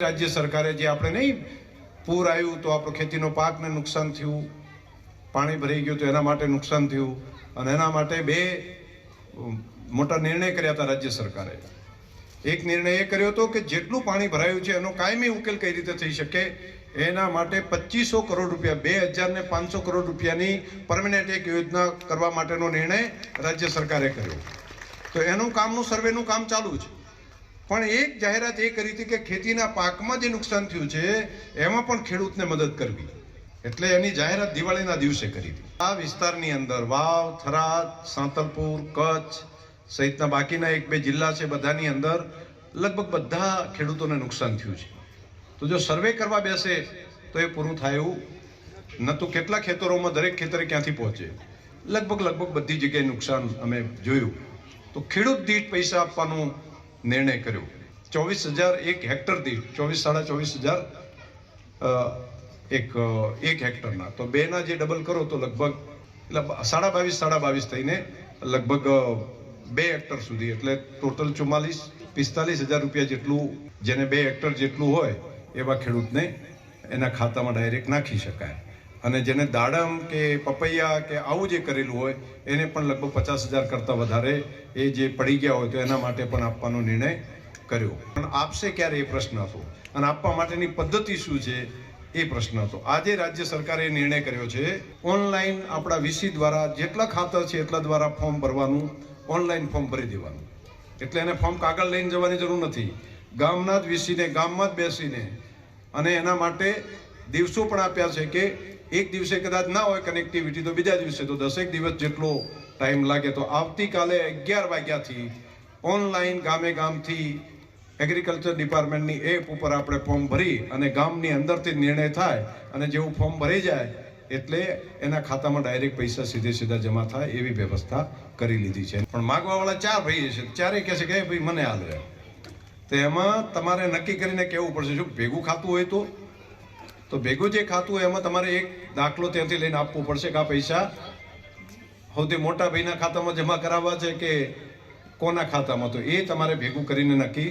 રાજ્ય સરકારે જે આપણે નહીં, પૂર આવ્યું તો આપણો ખેતીનો પાકને નુકસાન થયું, પાણી ભરાઈ ગયું તો એના માટે નુકસાન થયું, અને એના માટે બે મોટા નિર્ણય કર્યા હતા રાજ્ય સરકારે. એક નિર્ણય એ કર્યો હતો કે જેટલું પાણી ભરાયું છે એનો કાયમી ઉકેલ કઈ રીતે થઈ શકે, એના માટે પચીસો કરોડ રૂપિયા, બે હજાર ને પાંચસો કરોડ રૂપિયાની પરમેનન્ટ એક યોજના કરવા માટેનો નિર્ણય રાજ્ય સરકારે કર્યો. તો એનું કામનું, સર્વેનું કામ ચાલુ છે પણ એક જાહેરાત એ કરી હતી કે ખેતીના પાકમાં જે નુકસાન થયું છે, એમાં પણ ખેડૂતને મદદ કરવી. એટલે એની જાહેરાત દિવાળીના દિવસે કરી હતી. આ વિસ્તારની અંદર વાવ, થરાદ, સાંતલપુર, કચ્છ સહિતના બાકીના એક બે જિલ્લા છે, બધાની અંદર લગભગ બધા ખેડૂતોને નુકસાન થયું છે. તો જો સર્વે કરવા બેસે, તો એ પૂરું થાય એવું. નતું કેટલા ખેતરોમાં દરેક ખેતરે ક્યાંથી પહોંચે? લગભગ લગભગ બધી જગ્યાએ નુકસાન અમે જોયું. તો ખેડૂત દીઠ પૈસા આપવાનો નિર્ણય કર્યો. ચોવીસ હજાર એક હેક્ટર દીઠ, ચોવીસ, સાડા ચોવીસ હજાર એક એક હેક્ટરના. તો બેના જે ડબલ કરો તો લગભગ, એટલે સાડા બાવીસ સાડા બાવીસ થઈને લગભગ બે હેક્ટર સુધી. એટલે ટોટલ ચુમ્માલીસ, પિસ્તાલીસ હજાર રૂપિયા જેટલું, જેને બે હેક્ટર જેટલું હોય એવા ખેડૂતને એના ખાતામાં ડાયરેક્ટ નાખી શકાય. અને જેને દાડમ કે પપૈયા કે આવું જે કરેલું હોય, એને પણ લગભગ પચાસ હજાર કરતાં વધારે એ જે પડી ગયા હોય તો એના માટે પણ આપવાનો નિર્ણય કર્યો. પણ આપશે ક્યારે એ પ્રશ્ન હતો? અને આપવા માટેની પદ્ધતિ શું છે એ પ્રશ્ન હતો. આજે રાજ્ય સરકારે નિર્ણય કર્યો છે, ઓનલાઈન આપણા વીસી દ્વારા જેટલા ખાતર છે એટલા દ્વારા ફોર્મ ભરવાનું, ઓનલાઈન ફોર્મ ભરી દેવાનું. એટલે એને ફોર્મ કાગળ લઈને જવાની જરૂર નથી. ગામના જ વીસીને, ગામમાં જ બેસીને અને એના માટે દિવસો પણ આપ્યા છે કે એક દિવસે કદાચ ના હોય કનેક્ટિવિટી તો બીજા દિવસે તો દસેક દિવસ જેટલો ટાઈમ લાગે. તો આવતીકાલે અગિયાર વાગ્યાથી ઓનલાઈન ગામે ગામથી એગ્રીકલ્ચર ડિપાર્ટમેન્ટની એપ ઉપર આપણે ફોર્મ ભરી અને ગામની અંદરથી નિર્ણય થાય અને જેવું ફોર્મ ભરી જાય એટલે એના ખાતામાં ડાયરેક્ટ પૈસા સીધે સીધા જમા થાય એવી વ્યવસ્થા કરી લીધી છે. પણ માગવાવાળા ચાર ભાઈ છે ચારે કહે છે કે ભાઈ, મને હાલ તો એમાં તમારે નક્કી કરીને કહેવું પડશે જો ભેગું ખાતું હોય તો? તો ભેગું જે ખાતું હોય એમાં તમારે એક દાખલો ત્યાંથી લઈને આપવો પડશે કે આ પૈસા સૌથી મોટા ભાઈના ખાતામાં જમા કરાવવા છે કે કોના ખાતામાં? તો એ તમારે ભેગું કરીને નક્કી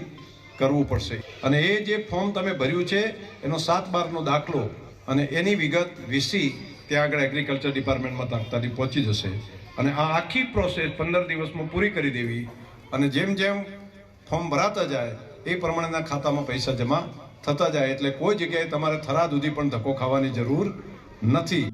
કરવું પડશે. અને એ જે ફોર્મ તમે ભર્યું છે, એનો સાત બારનો દાખલો અને એની વિગત વીસી ત્યાં આગળ એગ્રીકલ્ચર ડિપાર્ટમેન્ટમાં તાકતાથી પહોંચી જશે. અને આ આખી પ્રોસેસ પંદર દિવસમાં પૂરી કરી દેવી. અને જેમ જેમ ફોર્મ ભરાતા જાય, એ પ્રમાણેના ખાતામાં પૈસા જમા થતા જાય એટલે કોઈ જગ્યાએ તમારે થરાદ સુધી પણ ધક્કો ખાવાની જરૂર નથી.